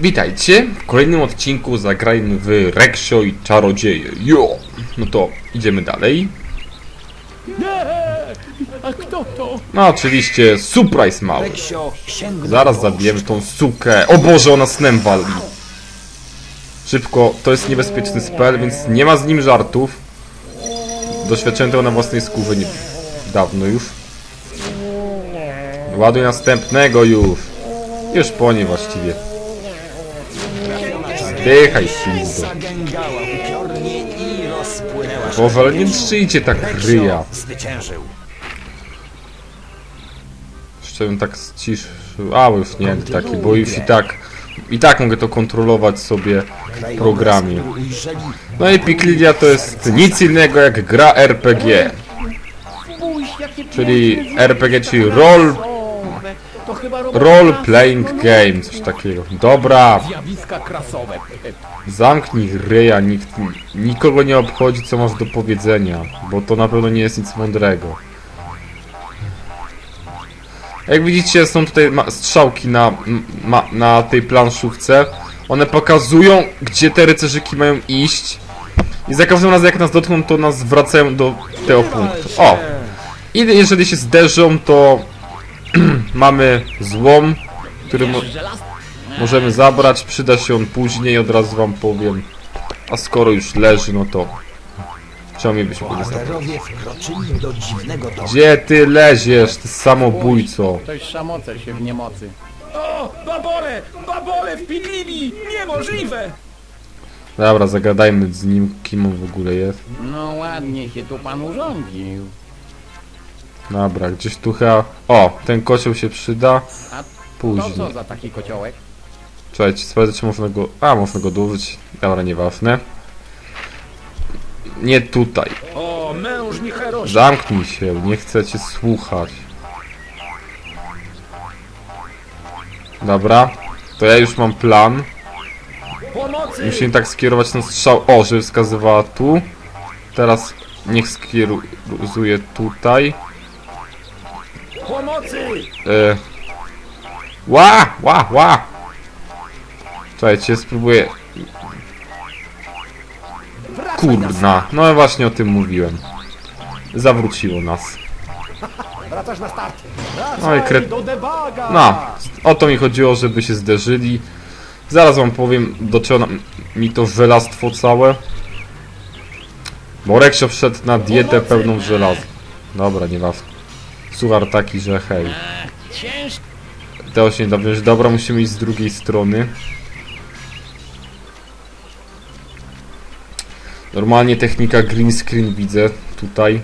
Witajcie, w kolejnym odcinku zagrajmy w Reksio i Czarodzieje. Jo! No to idziemy dalej. Nie! A kto to? No oczywiście, surprise mały. Reksio sięgnął Zaraz po zabijemy tą sukę. O Boże, ona snem wali. Szybko, to jest niebezpieczny spell, więc nie ma z nim żartów. Doświadczyłem tego na własnej skórze nie... dawno już. Ładuj następnego już. Już po nie właściwie. Zdychaj, pizdo. Zagęgała upiornie i rozpłynęła się. Boże, ale nie tak ryja. Zwyciężył. Jeszcze bym tak ściszył. A, już nie taki, bo już i tak... I tak mogę to kontrolować sobie w programie. No i Piklidia to jest nic innego jak gra RPG. Czyli RPG, czyli role-. To chyba robota Role playing game, coś takiego. Dobra, Zjawiska krasowe. zamknij ryja, nikt, nikogo nie obchodzi co masz do powiedzenia, bo to na pewno nie jest nic mądrego. Jak widzicie są tutaj ma- strzałki na, ma, na tej planszówce. One pokazują gdzie te rycerzyki mają iść. I za każdym razem jak nas dotkną to nas wracają do tego punktu. O! I jeżeli się zderzą to mamy złom, który mo możemy zabrać, przyda się on później, od razu wam powiem. A skoro już leży, no to czemu mielibyśmy go. Gdzie ty leziesz, ty samobójco? Ktoś szamoce się w niemocy. O! Babole! Babole wpitlili! Niemożliwe! Dobra, zagadajmy z nim, kim on w ogóle jest. No ładnie się tu pan urządził. Dobra, gdzieś tu chyba... O, ten kocioł się przyda. A To Później. co za taki kociołek? Czekajcie, sprawdzę czy można go... A, można go dołożyć. Dobra, nieważne. Nie tutaj. O, męż mi heroś! Zamknij się, nie chcę cię słuchać. Dobra, to ja już mam plan. Pomocy! Musimy tak skierować ten strzał. O, żeby wskazywała tu. Teraz niech skieruje tutaj. Pomocy! E... Ła! Ła! Ła! Czekajcie, spróbuję. Kurna, no właśnie o tym mówiłem. Zawróciło nas. Wracasz na start. No i kret... No, o to mi chodziło, żeby się zderzyli. Zaraz wam powiem, do czego mi to żelastwo całe. Bo Reksio wszedł na dietę pełną żelaza. Dobra, nieważne. Suchar taki, że hej. Tego się nie da. Dobra, musimy iść z drugiej strony. Normalnie technika green screen widzę tutaj.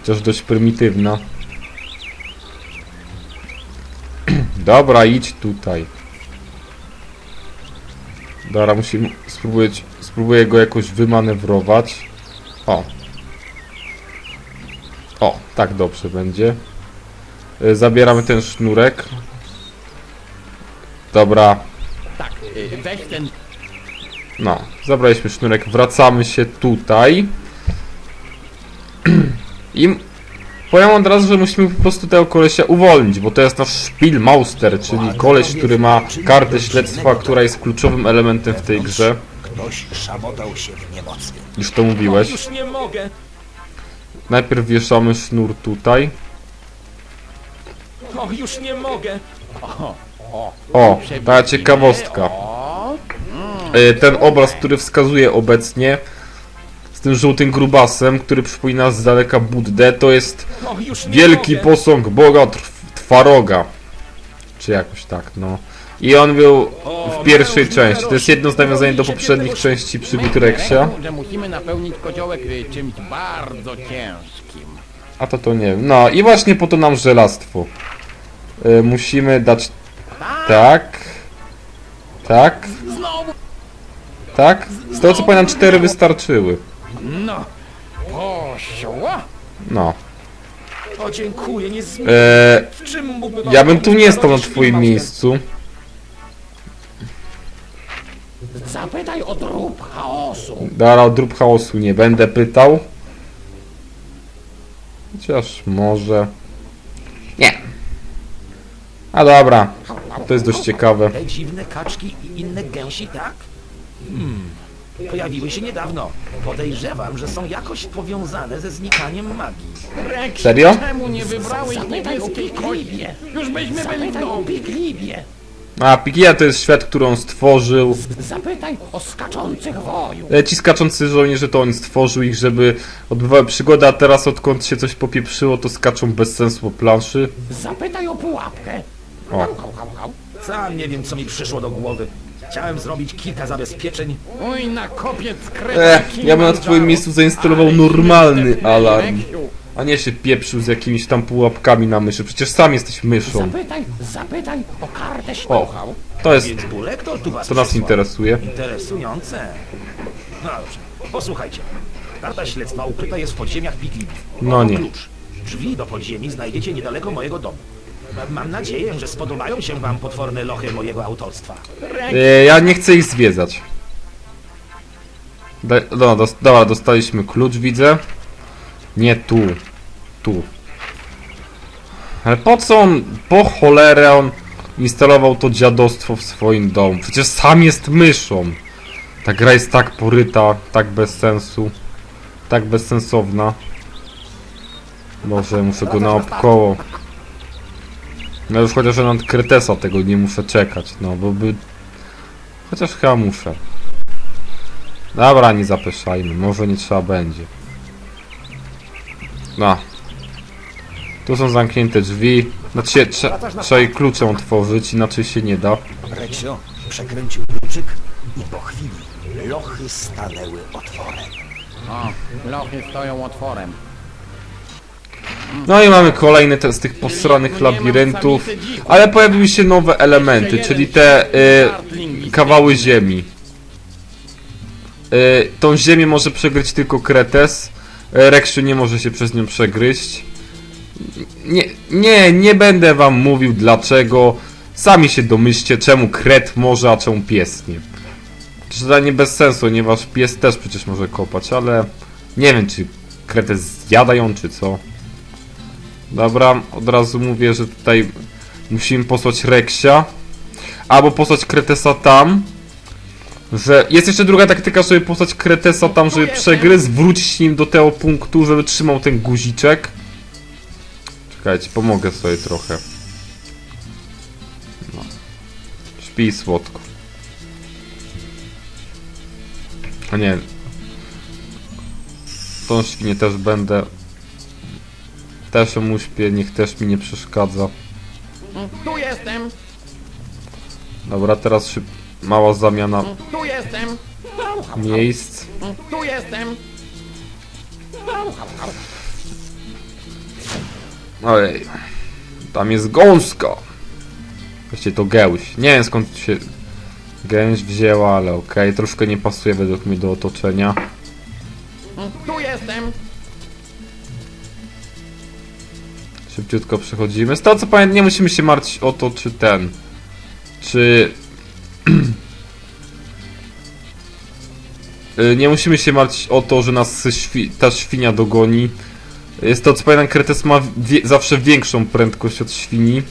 Chociaż dość prymitywna. Dobra, idź tutaj. Dobra, musimy spróbować, spróbuję go jakoś wymanewrować. O. O, tak dobrze będzie. Y, Zabieramy ten sznurek. Dobra, Tak, y, weź ten... no, zabraliśmy sznurek, wracamy się tutaj. I powiem od razu, że musimy po prostu tego kolesia uwolnić, bo to jest nasz Spielmauster, czyli koleś, który ma kartę śledztwa, która jest kluczowym elementem w tej grze. Ktoś szamotał się w niemocy. Już to mówiłeś. już nie mogę! Najpierw wieszamy sznur tutaj. O, już nie mogę! O, ta ciekawostka. Y, Ten obraz, który wskazuje obecnie z tym żółtym grubasem, który przypomina z daleka Buddę, to jest O, już nie Wielki mogę! posąg Boga Trw- Twaroga. Czy jakoś tak, no. I on był w pierwszej części. To jest jedno z nawiązań do poprzednich części przygód Reksia. że musimy napełnić kociołek y, czymś bardzo ciężkim. A to to nie wiem. No i właśnie po to nam żelastwo. Y, musimy dać tak. Tak. Tak. Z tego co pamiętam cztery wystarczyły. No! Poszła! No. O, dziękuję, nie. E, W czym mógłby ja bym tu nie stał na twoim miejscu. Zapytaj o drób chaosu. Dara o drób chaosu nie będę pytał. Chociaż może. Nie. A dobra. To jest dość ciekawe. Te dziwne kaczki i inne gęsi, tak? Hmm. Pojawiły się niedawno. Podejrzewam, że są jakoś powiązane ze znikaniem magii. Rex, Serio? czemu nie wybrałeś niebieskiej kości? Już byśmy byli w domu. Piglibie. A, Pigia to jest świat, który on stworzył. Zapytaj o skaczących woju. E, Ci skaczący żołnierze to on stworzył ich, żeby odbywały przygody, a teraz odkąd się coś popieprzyło, to skaczą bez sensu po planszy. Zapytaj o pułapkę. O. Hał, hał, hał, hał. Sam nie wiem, co mi przyszło do głowy. Chciałem zrobić kilka zabezpieczeń. Oj, na kopiec Ech, kredki ja bym na twoim miejscu zainstalował normalny alarm. A nie się pieprzył z jakimiś tam pułapkami na myszy. Przecież sam jesteś myszą. Zapytaj, zapytaj o kartę O, śpiochał. to jest... Więc Bulektor tu was To nas przysłał. interesuje. Interesujące. No dobrze, posłuchajcie. Karta śledztwa ukryta jest w podziemiach Piglin. No Oto nie. klucz. Drzwi do podziemi znajdziecie niedaleko mojego domu. Mam nadzieję, że spodobają się wam potworne lochy mojego autorstwa. E, ja nie chcę ich zwiedzać. Da, no, dos, dobra, dostaliśmy klucz, widzę. Nie tu. Tu. Ale po co on, po cholerę on instalował to dziadostwo w swoim domu? Przecież sam jest myszą. Ta gra jest tak poryta, tak bez sensu. Tak bezsensowna. Boże, muszę go naokoło. No już chociaż na Kretesa tego nie muszę czekać, no bo by... Chociaż chyba muszę. Dobra, nie zapeszajmy, może nie trzeba będzie. No. Tu są zamknięte drzwi. Znaczy, trze trzeba je kluczem otworzyć, inaczej się nie da. Reksio przekręcił kluczyk i po chwili lochy stanęły otworem. O, lochy stoją otworem. No i mamy kolejny te, z tych posranych labiryntów. Ale pojawiły się nowe elementy, czyli te y, kawały ziemi. Y, tą ziemię może przegryźć tylko Kretes. Y, Reksiu nie może się przez nią przegryźć. Nie, nie, nie będę wam mówił dlaczego. Sami się domyślcie, czemu kret może, a czemu pies nie. Czytanie bez sensu, ponieważ pies też przecież może kopać, ale nie wiem, czy kretes zjada ją, czy co. Dobra, od razu mówię, że tutaj musimy posłać Reksia. Albo posłać Kretesa tam. Że jest jeszcze druga taktyka, żeby posłać Kretesa tam, żeby przegryzł, wrócić nim do tego punktu, żeby trzymał ten guziczek. Czekajcie, pomogę sobie trochę. No. Śpi słodko. A nie. Tą świnię też będę. Też ją uśpię, niech też mi nie przeszkadza. Tu jestem, Dobra, teraz szyb... mała zamiana tu jestem, miejsc. tu jestem. Ojej. Tam jest gąska. Właściwie to gęś. Nie wiem skąd się gęś wzięła, ale okej. Troszkę nie pasuje według mnie do otoczenia. Tu jestem. Szybciutko przechodzimy. Z tego co pamiętam, nie musimy się martwić o to, czy ten... Czy... Y, nie musimy się martwić o to, że nas świ ta świnia dogoni. Jest to, co pamiętam, Kretes ma wie zawsze większą prędkość od świni.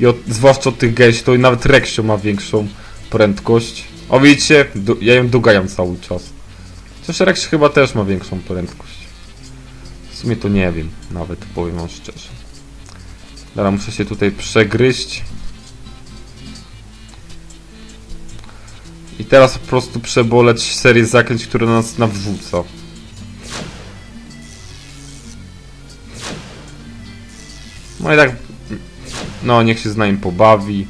I od, zwłaszcza od tych gęsi, to i nawet Reksio ma większą prędkość. O widzicie, du ja ją dogajam cały czas. Chociaż Reksio chyba też ma większą prędkość. W sumie to nie wiem, nawet powiem wam szczerze. Dobra, muszę się tutaj przegryźć. I teraz po prostu przeboleć serię zaklęć, które nas nawrzuca. No i tak... No, niech się z nami pobawi.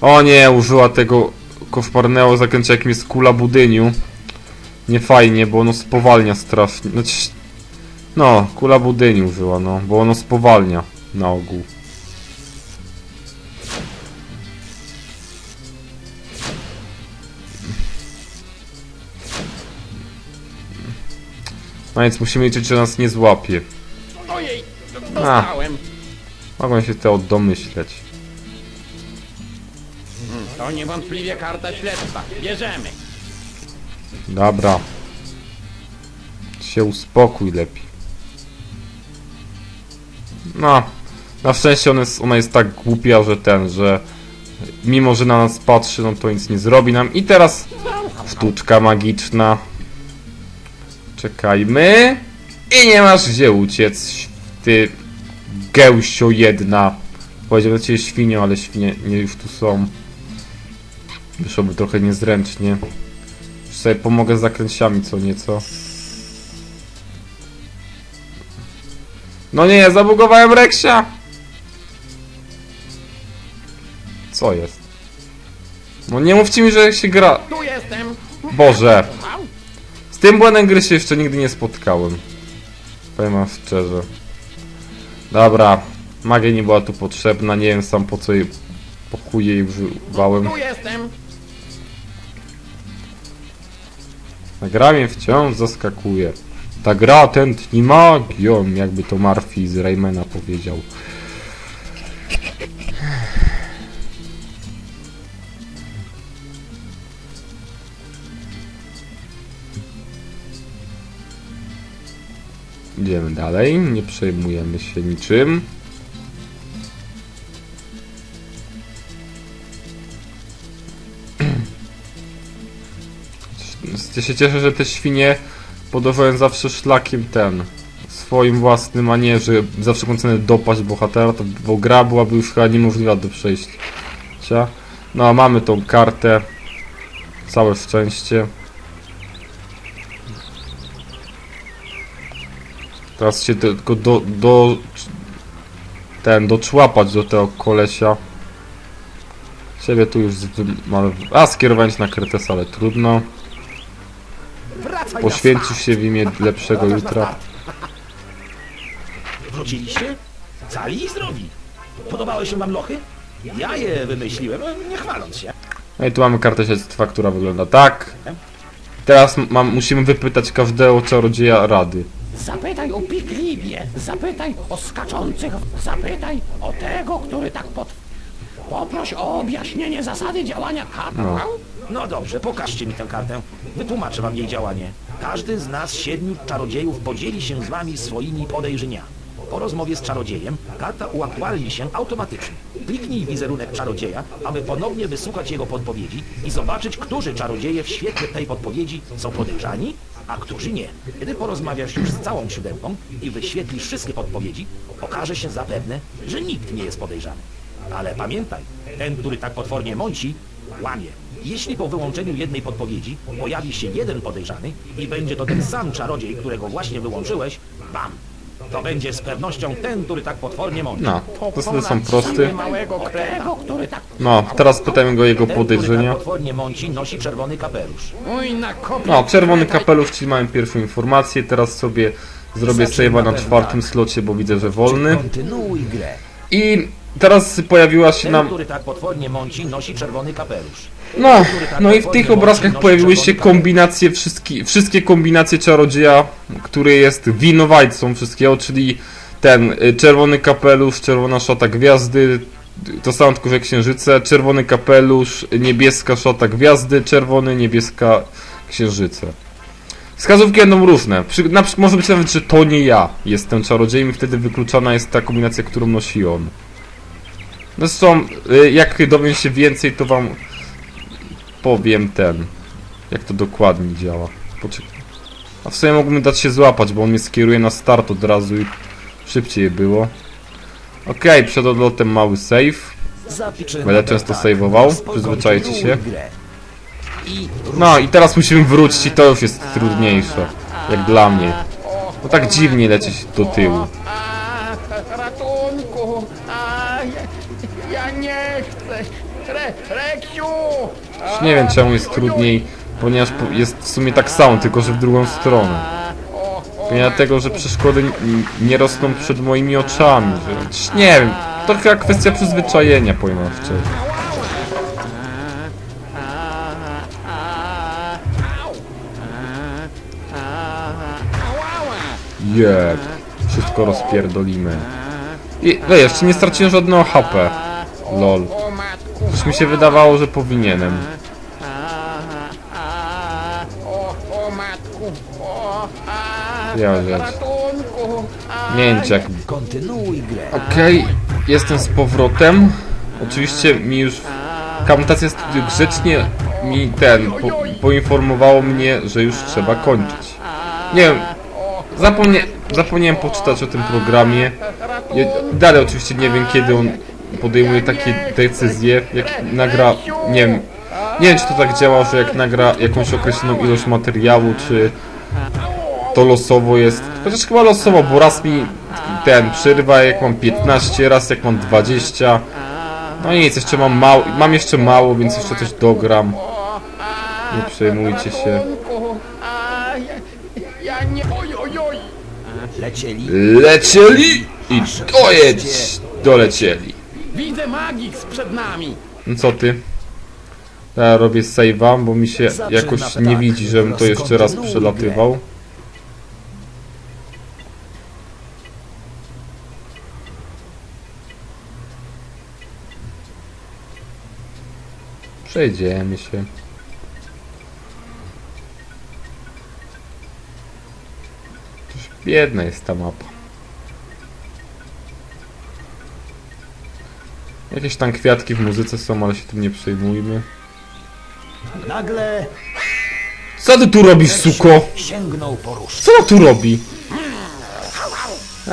O nie, użyła tego koszmarnego zaklęcia, jakim jest kula budyniu. Nie fajnie, bo ono spowalnia strasznie. Znaczy... No, kula budyni użyła, no, bo ono spowalnia na ogół. No więc musimy liczyć, że nas nie złapie. Ojej, dostałem. Mogą się to domyśleć. To niewątpliwie karta śledztwa. Bierzemy. Dobra. Się uspokój lepiej. No. Na szczęście ona jest, ona jest tak głupia, że ten, że mimo że na nas patrzy, no to nic nie zrobi nam. I teraz sztuczka magiczna. Czekajmy. I nie masz gdzie uciec, ty gęsio jedna. Powiedział do ciebie świnio, ale świnie nie już tu są. Wyszłoby trochę niezręcznie. Już sobie pomogę z zakręciami co nieco. No nie, zabugowałem Reksia! Co jest? No nie mówcie mi, że się gra... Tu jestem. Boże! Tym błędem gry się jeszcze nigdy nie spotkałem. Powiem wam szczerze. Dobra, magia nie była tu potrzebna, nie wiem sam po co jej... Po chuj jej używałem. Tu jestem. Ta gra mnie wciąż zaskakuje. Ta gra tętni magią, jakby to Murphy z Raymana powiedział. Idziemy dalej, nie przejmujemy się niczym. Ja się cieszę, że te świnie podążają zawsze szlakiem ten swoim własnym, a nie, że za wszelką cenę dopaść bohatera, to, bo gra byłaby już chyba niemożliwa do przejścia. No a mamy tą kartę. Całe szczęście. Teraz się tylko do, do ten, doczłapać do tego kolesia. Ciebie tu już z, mam, a skierowanie się na Kretesa, ale trudno. Poświęcił się w imię lepszego jutra. Wróciliście? Cali i zdrowi. Podobały się wam lochy? Ja je wymyśliłem, nie chwaląc się. No i tu mamy kartę śledztwa, która wygląda tak. Teraz mam, musimy wypytać każdego czarodzieja rady. Zapytaj o Piglibie. Zapytaj o skaczących. Zapytaj o tego, który tak pod... Poproś o objaśnienie zasady działania kapłan. No dobrze, pokażcie mi tę kartę. Wytłumaczę wam jej działanie. Każdy z nas, siedmiu czarodziejów, podzieli się z wami swoimi podejrzeniami. Po rozmowie z czarodziejem karta uaktualni się automatycznie. Kliknij wizerunek czarodzieja, aby ponownie wysłuchać jego podpowiedzi i zobaczyć, którzy czarodzieje w świetle tej podpowiedzi są podejrzani, a którzy nie. Kiedy porozmawiasz już z całą siódemką i wyświetlisz wszystkie podpowiedzi, okaże się zapewne, że nikt nie jest podejrzany. Ale pamiętaj, ten, który tak potwornie mąci, łamie. Jeśli po wyłączeniu jednej podpowiedzi pojawi się jeden podejrzany i będzie to ten sam czarodziej, którego właśnie wyłączyłeś, bam! To będzie z pewnością ten, który tak potwornie mąci. No, zasady są. Małego który tak... No, teraz pytajmy go o jego Ten, który podejrzenia. tak potwornie mąci, nosi czerwony kapelusz. Mój na kopie... No, czerwony kapelusz, czyli mamy pierwszą informację. Teraz sobie zrobię save'a na czwartym slocie, bo widzę, że wolny. Kontynuuj grę. I teraz pojawiła się Ten, nam... który tak potwornie mąci, nosi czerwony kapelusz. No, no i w tych obrazkach pojawiły się kombinacje, wszystkie, wszystkie kombinacje czarodzieja, który jest winowajcą wszystkiego, czyli ten y, czerwony kapelusz, czerwona szata gwiazdy, to samo tylko, że księżyce, czerwony kapelusz, niebieska szata gwiazdy, czerwony, niebieska księżyce. Wskazówki będą różne. Przy, na, może być nawet, że to nie ja jestem czarodziejem i wtedy wykluczana jest ta kombinacja, którą nosi on. Zresztą, y, jak dowiem się więcej, to wam powiem ten, jak to dokładnie działa. Poczekaj. A w sumie mógłbym dać się złapać, bo on mnie skieruje na start od razu i szybciej było. Okej, przed odlotem mały save. Będę często saveował, przyzwyczajcie się. No i teraz musimy wrócić i to już jest trudniejsze. Jak dla mnie. Bo tak dziwnie lecieć do tyłu. A, ratunku! A, ja, ja nie chcę! Re, Reksiu! Już nie wiem czemu jest trudniej, ponieważ po- jest w sumie tak samo, tylko że w drugą stronę. Dlatego, że przeszkody nie rosną przed moimi oczami. Że, nie wiem, to chyba kwestia przyzwyczajenia, szczerze. Jeb, wszystko rozpierdolimy. I no jeszcze nie straciłem żadnego HP. Lol. Już mi się wydawało, że powinienem. Ratunku! A, Mięciak. kontynuuj grę. Okej, jestem z powrotem. Oczywiście mi już Kamutacja Studio grzecznie mi ten, po, poinformowało mnie, że już trzeba kończyć. Nie wiem, zapomnie, zapomniałem poczytać o tym programie. Ja dalej oczywiście nie wiem, kiedy on podejmuje takie decyzje, jak nagra, nie wiem, nie wiem, czy to tak działa, że jak nagra jakąś określoną ilość materiału, czy to losowo jest. Chociaż chyba losowo, bo raz mi ten przyrywa, jak mam 15, raz jak mam 20. No i nic, jeszcze mam mało, mam jeszcze mało, więc jeszcze coś dogram. Nie przejmujcie się. Lecieli? Lecieli i dojedź dolecieli. Widzę Magix przed nami! No co ty? Ja robię save'a, bo mi się jakoś nie widzi, żebym to jeszcze raz przelatywał. Przejdziemy się. Przecież Biedna jest ta mapa. Jakieś tam kwiatki w muzyce są, ale się tym nie przejmujmy. Nagle Co ty tu robisz, suko? Co ona tu robi?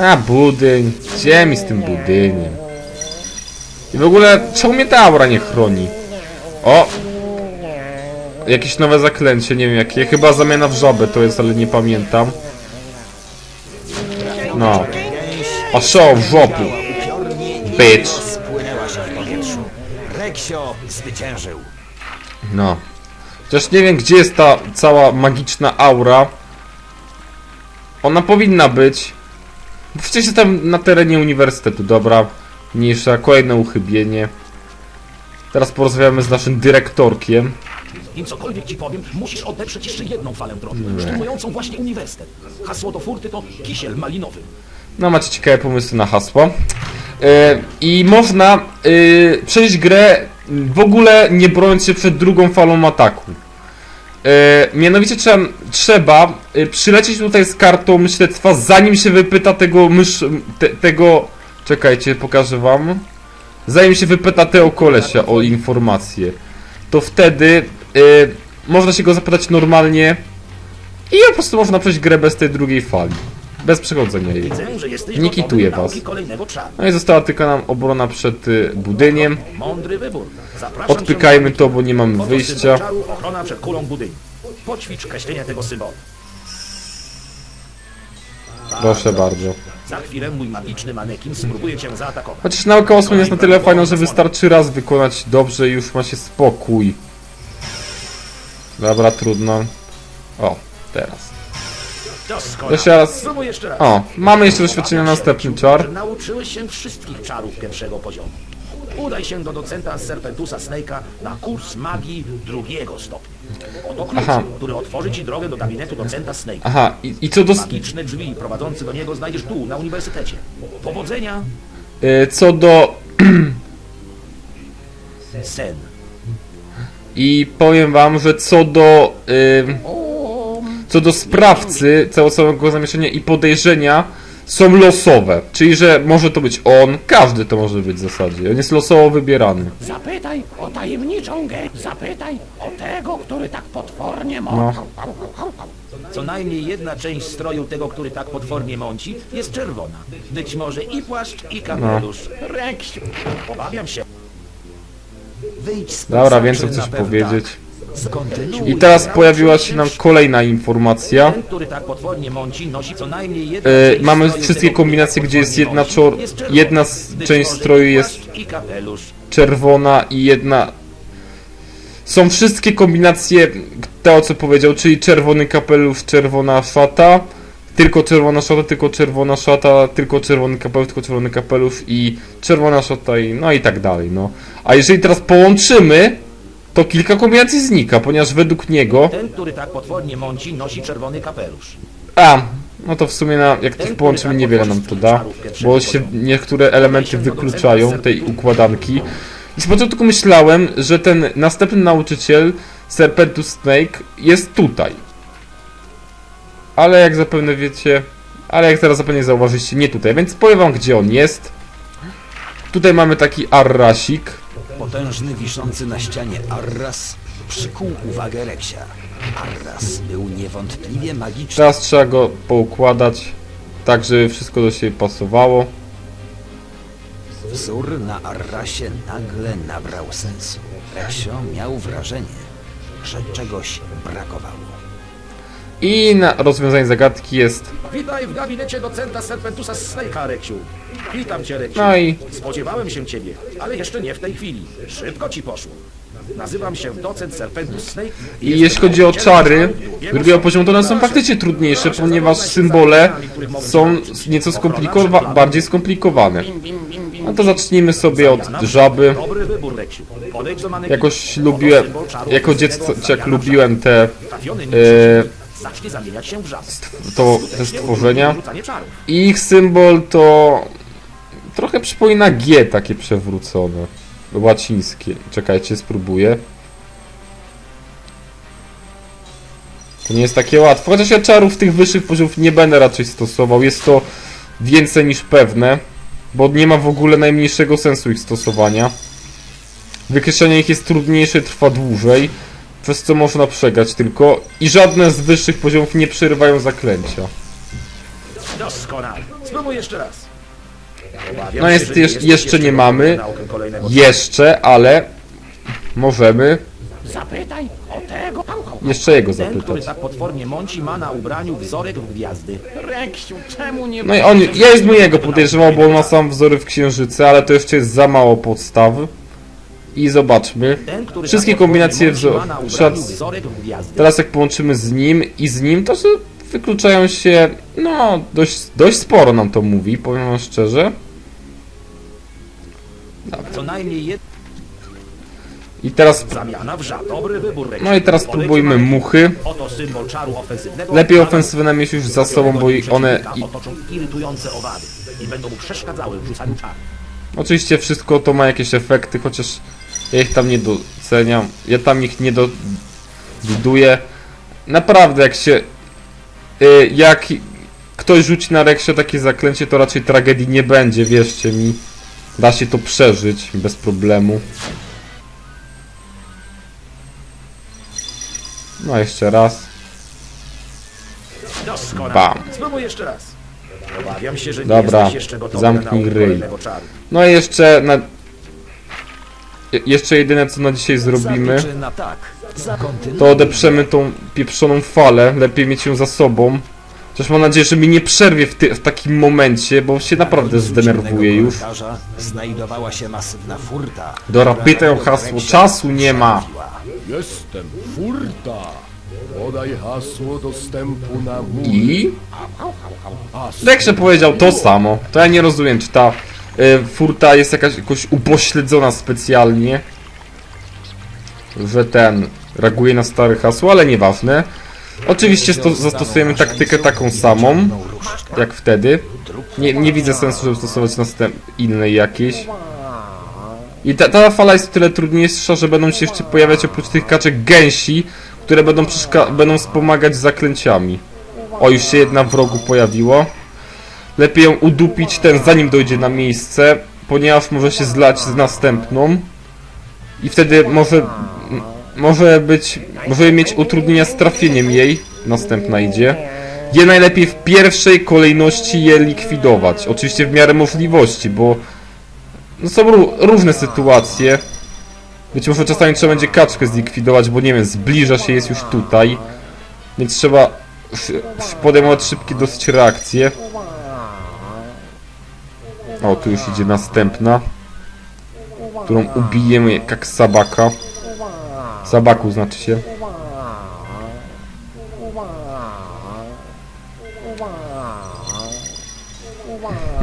A, budyń. Gdzie mi z tym budyniem? I w ogóle, czemu mnie ta aura nie chroni? O! Jakieś nowe zaklęcie, nie wiem jakie. Chyba zamiana w żabę to jest, ale nie pamiętam. No. A show w żopu. Bitch. spłynęła się w powietrzu. Reksio zwyciężył. No. Chociaż nie wiem, gdzie jest ta cała magiczna aura. Ona powinna być. Przecież jestem na terenie uniwersytetu, dobra. Mniejsza, kolejne uchybienie. Teraz porozmawiamy z naszym dyrektorkiem. Im cokolwiek ci powiem, musisz odeprzeć jeszcze jedną falę drogi, szturmującą właśnie uniwersytet. Hasło do furty to kisiel malinowy. No, macie ciekawe pomysły na hasło. E, I można e, przejść grę w ogóle nie broniąc się przed drugą falą ataku. E, mianowicie trzeba, trzeba e, przylecieć tutaj z kartą śledztwa, zanim się wypyta tego mysz... Te, tego... Czekajcie, pokażę wam. Zanim się wypyta tego kolesia o informację. To wtedy e, można się go zapytać normalnie i po prostu można przejść grę bez tej drugiej fali. Bez przechodzenia jej. Widzę, że jesteś Nie gotowy kituję was. nauki kolejnego czaru. No i została tylko nam obrona przed y, budyniem. Mądry wybór. Zapraszam Odpykajmy to, bo nie mamy wyjścia. czaru, ochrona przed kulą budynku. Poćwicz kreślenie tego symbolu. Proszę bardzo. Za chwilę mój magiczny manekin spróbuje cię zaatakować. Chociaż nauka osłon jest na tyle fajna, że wystarczy raz wykonać dobrze i już ma się spokój. Dobra, trudno. O, teraz. Doskonale. Jeszcze raz. Spróbuj jeszcze raz. O, mamy jeszcze doświadczenie na następny czar. Nauczyłeś się wszystkich czarów pierwszego poziomu. Udaj się do docenta Serpentusa Snake'a na kurs magii drugiego stopnia. Oto klucz, Aha. który otworzy ci drogę do gabinetu docenta Snake'a. Aha, i, i co do... Magiczne drzwi prowadzące do niego znajdziesz tu, na uniwersytecie. Powodzenia, Y, co do... sen. I powiem wam, że co do... Y, co do sprawcy całego, całego zamieszania i podejrzenia są losowe. Czyli, że może to być on, każdy to może być w zasadzie. On jest losowo wybierany. Zapytaj o tajemniczą gę. Zapytaj o tego, który tak potwornie No. mąci. Co najmniej jedna część stroju tego, który tak potwornie mąci, jest czerwona. Być może i płaszcz, i kapelusz. Reksiu, obawiam się. Wyjdź z Dobra, pasaczy więcej na coś pewno powiedzieć. I teraz pojawiła się nam kolejna informacja. Tak E, mamy wszystkie kombinacje, tak gdzie jest jedna czor- jedna część stroju jest- czerwona i jedna. Są wszystkie kombinacje tego co powiedział, czyli czerwony kapelusz, czerwona szata, tylko czerwona szata, tylko czerwona szata, tylko czerwony kapelusz, tylko czerwony kapelusz i czerwona szata i no i tak dalej, no. A jeżeli teraz połączymy, to kilka kombinacji znika, ponieważ według niego... Ten, który tak potwornie mąci, nosi czerwony kapelusz. A, no to w sumie na, jak tych połączymy który niewiele nam to da, bo się niektóre elementy wykluczają tej układanki. I z początku myślałem, że ten następny nauczyciel, Serpentus Snake, jest tutaj. Ale jak zapewne wiecie, ale jak teraz zapewne zauważyliście, nie tutaj, więc powiem wam gdzie on jest. Tutaj mamy taki arrasik. Potężny, wiszący na ścianie Arras przykuł uwagę Reksia. Arras był niewątpliwie magiczny. Teraz trzeba go poukładać tak, żeby wszystko do siebie pasowało. Wzór na Arrasie nagle nabrał sensu. Reksio miał wrażenie, że czegoś brakowało. I na rozwiązanie zagadki jest... Witaj w gabinecie docenta Serpentusa Snake'a, Reksiu. Witam cię, Reksiu. No i Spodziewałem się ciebie, ale jeszcze nie w tej chwili. Szybko ci poszło. Nazywam się docent Serpentus Snake I jeśli chodzi o czary drugiego poziomu, to one są faktycznie trudniejsze, ponieważ symbole są nieco skomplikowa bardziej skomplikowane. No to zacznijmy sobie od żaby. Jakoś lubiłem, jako dziecko jak lubiłem te, e, zacznie zamieniać się w żabę. to, te stworzenia. Rzucanie czarów. I ich symbol to trochę przypomina G takie przewrócone. Łacińskie. Czekajcie, spróbuję. To nie jest takie łatwe. Chociaż ja czarów tych wyższych poziomów nie będę raczej stosował. Jest to więcej niż pewne. Bo nie ma w ogóle najmniejszego sensu ich stosowania. Wykreślenie ich jest trudniejsze, trwa dłużej. Przez co można przegrać tylko. I żadne z wyższych poziomów nie przerywają zaklęcia. Doskonale. Spróbuj jeszcze raz. Obawiam No się, jest, że jeszcze, jesteś jeszcze nie gotowy mamy. na naukę kolejnego Jeszcze, ale możemy Zapytaj o tego. Jeszcze jego Ten, który zapytać. tak potwornie mąci, ma na ubraniu wzorek w gwiazdy. Reksiu, czemu nie... No i on, ja już bym jego podejrzewał, bo on ma sam wzory w księżycy, ale to jeszcze jest za mało podstaw. I zobaczmy. Wszystkie kombinacje wzorów. teraz jak połączymy z nim i z nim, to że wykluczają się, no, dość, dość sporo nam to mówi, powiem wam szczerze. Jedna I teraz, no i teraz spróbujmy manekinu. muchy. Lepiej ofensywne mieć już za sobą, bo i one... I. Oczywiście wszystko to ma jakieś efekty, chociaż ja ich tam nie doceniam. Ja tam ich nie do... buduję. Naprawdę, jak się... y, jak ktoś rzuci na Reksie takie zaklęcie, to raczej tragedii nie będzie, wierzcie mi. Da się to przeżyć bez problemu. No jeszcze raz. Bam. Spróbuj jeszcze raz. Obawiam się, że nie Dobra, jesteś jeszcze gotowy zamknij ryj. No i jeszcze na... Je- Jeszcze jedyne co na dzisiaj zrobimy. Tak. To odeprzemy tą pieprzoną falę, lepiej mieć ją za sobą. Chociaż mam nadzieję, że mi nie przerwie w, ty, w takim momencie, bo się naprawdę zdenerwuję już. korytarza Znajdowała się masywna furta. Dora, pytaj o hasło, czasu nie ma. Jestem Furta. Podaj hasło dostępu na mój I? Deksze powiedział to samo. To ja nie rozumiem, czy ta furta jest jakaś, jakoś upośledzona specjalnie. Że ten reaguje na stare hasło, ale nieważne. Oczywiście sto, zastosujemy taktykę taką samą, jak wtedy. Nie, nie widzę sensu, żeby stosować następ innej jakiejś. I ta, ta fala jest o tyle trudniejsza, że będą się jeszcze pojawiać oprócz tych kaczek gęsi, które będą, będą wspomagać zaklęciami. O, już się jedna w rogu pojawiło. Lepiej ją udupić ten, zanim dojdzie na miejsce, ponieważ może się zlać z następną. I wtedy może... Może być... Może mieć utrudnienia z trafieniem jej. Następna idzie. Je najlepiej w pierwszej kolejności je likwidować. Oczywiście w miarę możliwości, bo... No są ró- różne sytuacje. Być może czasami trzeba będzie kaczkę zlikwidować, bo nie wiem, zbliża się, jest już tutaj. Więc trzeba podejmować szybkie dosyć reakcje. O, tu już idzie następna. Którą ubijemy jak sabaka. Sabaku znaczy się.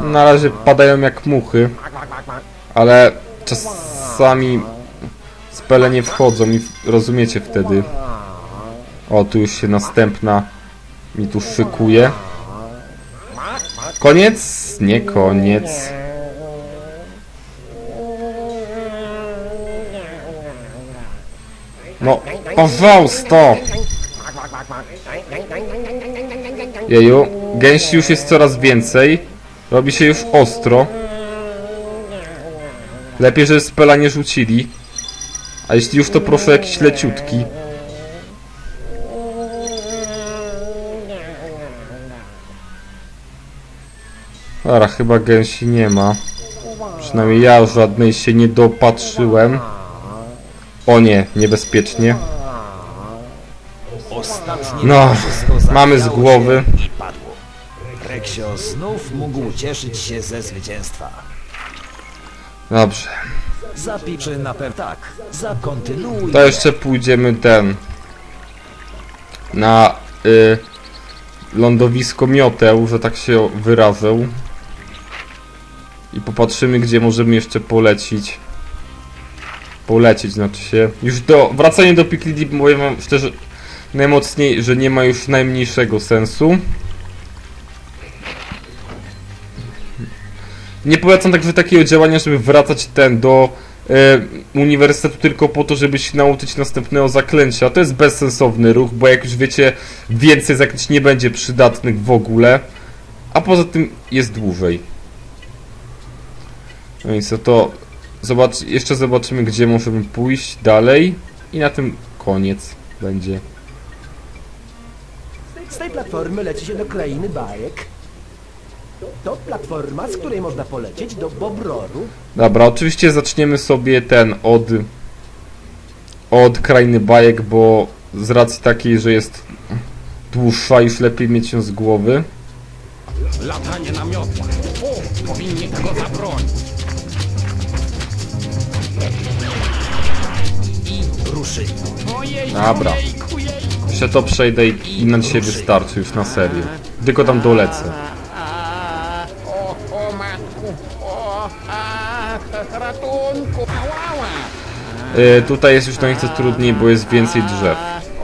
Na razie padają jak muchy. Ale czasami spele nie wchodzą i rozumiecie wtedy. O, tu już się następna mi tu szykuje. Koniec? Nie koniec. No, Pawełsto! Jeju, gęsi już jest coraz więcej. Robi się już ostro. Lepiej, że spela nie rzucili. A jeśli już, to proszę jakiś leciutki. Dobra, chyba gęsi nie ma. Przynajmniej ja żadnej się nie dopatrzyłem. O nie, niebezpiecznie. No, mamy z głowy. Reksio znów mógł cieszyć się ze zwycięstwa. Dobrze. Zapiczy na pewno tak. Zakontynuuj. To jeszcze pójdziemy ten na y, lądowisko mioteł, że tak się wyrażę. I popatrzymy, gdzie możemy jeszcze polecić. Polecieć, znaczy się. Już do. Wracanie do Piklidi, powiem wam szczerze, najmocniej, że nie ma już najmniejszego sensu. Nie polecam także takiego działania, żeby wracać ten do e, uniwersytetu tylko po to, żeby się nauczyć następnego zaklęcia. To jest bezsensowny ruch, bo jak już wiecie, więcej zaklęć nie będzie przydatnych w ogóle. A poza tym jest dłużej. No i co to... Zobacz, jeszcze zobaczymy, gdzie możemy pójść dalej. I na tym koniec będzie. Z tej platformy leci się do krainy bajek. To platforma, z której można polecieć do Bobroru. Dobra, oczywiście zaczniemy sobie ten od od krainy bajek, bo z racji takiej, że jest dłuższa, już lepiej mieć ją z głowy. Latanie na miotłach. O, powinni tego zabronić. Ojej, Dobra. ojejku, jejku. Jeszcze to przejdę i, i na dzisiaj wystarczy już na serio. Tylko tam dolecę. A, o, o matku, o, a, ratunku, ałała. Y, tutaj jest już na nieco trudniej, bo jest więcej drzew.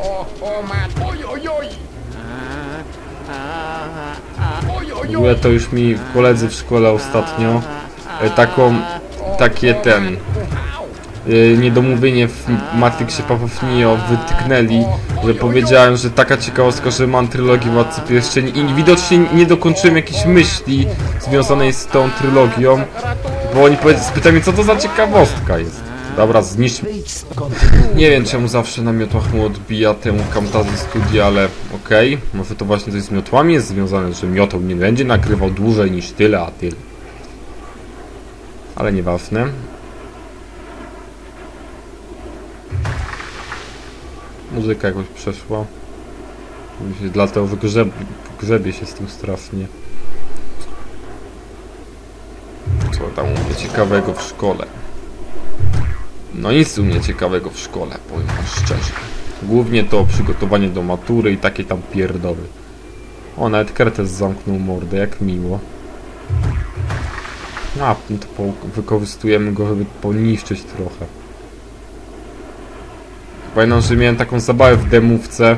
O, o matku, oj, oj, oj. Oj, oj, W ogóle to już mi koledzy w szkole ostatnio y, taką, takie ten niedomówienie w Matrixie Path Neo wytknęli, że powiedziałem, że taka ciekawostka, że mam trylogię Władcy Pierścieni i widocznie nie dokończyłem jakiejś myśli związanej z tą trylogią, bo oni spytali mnie, co to za ciekawostka jest. Dobra, zniszcz nie wiem czemu zawsze na miotłach mu odbija temu Camtasia Studio, ale okej. Może to właśnie coś z miotłami jest związane, że miotał nie będzie nagrywał dłużej niż tyle, a tyle. Ale nieważne. Muzyka jakoś przeszła. Dlatego wygrzeb, grzebie się z tym strasznie. Co tam u mnie ciekawego w szkole? No nic u mnie ciekawego w szkole, powiem szczerze. Głównie to przygotowanie do matury i takie tam pierdoły. O, nawet Kertes zamknął mordę, jak miło. A, no to wykorzystujemy go, żeby poniszczyć trochę. Pamiętam, że miałem taką zabawę w demówce,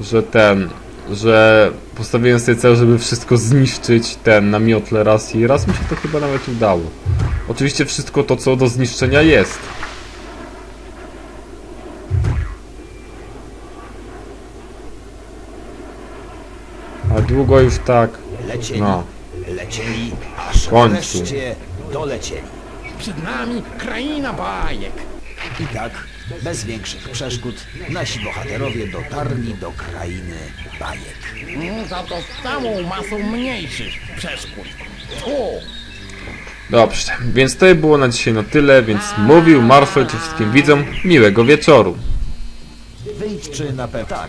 że ten, że postawiłem sobie cel, żeby wszystko zniszczyć ten na miotle raz i raz mi się to chyba nawet udało. Oczywiście wszystko to, co do zniszczenia jest. A długo już tak. Lecieli, No. lecieli, aż końcu. wreszcie dolecieli. Przed nami kraina bajek. I tak, bez większych przeszkód, nasi bohaterowie dotarli do krainy bajek. Mm, Za to z całą masą mniejszych przeszkód. Tu. Dobrze, więc to było na dzisiaj na tyle, więc mówił Marfel wszystkim widzom miłego wieczoru. Wyjdź czy na pewno tak.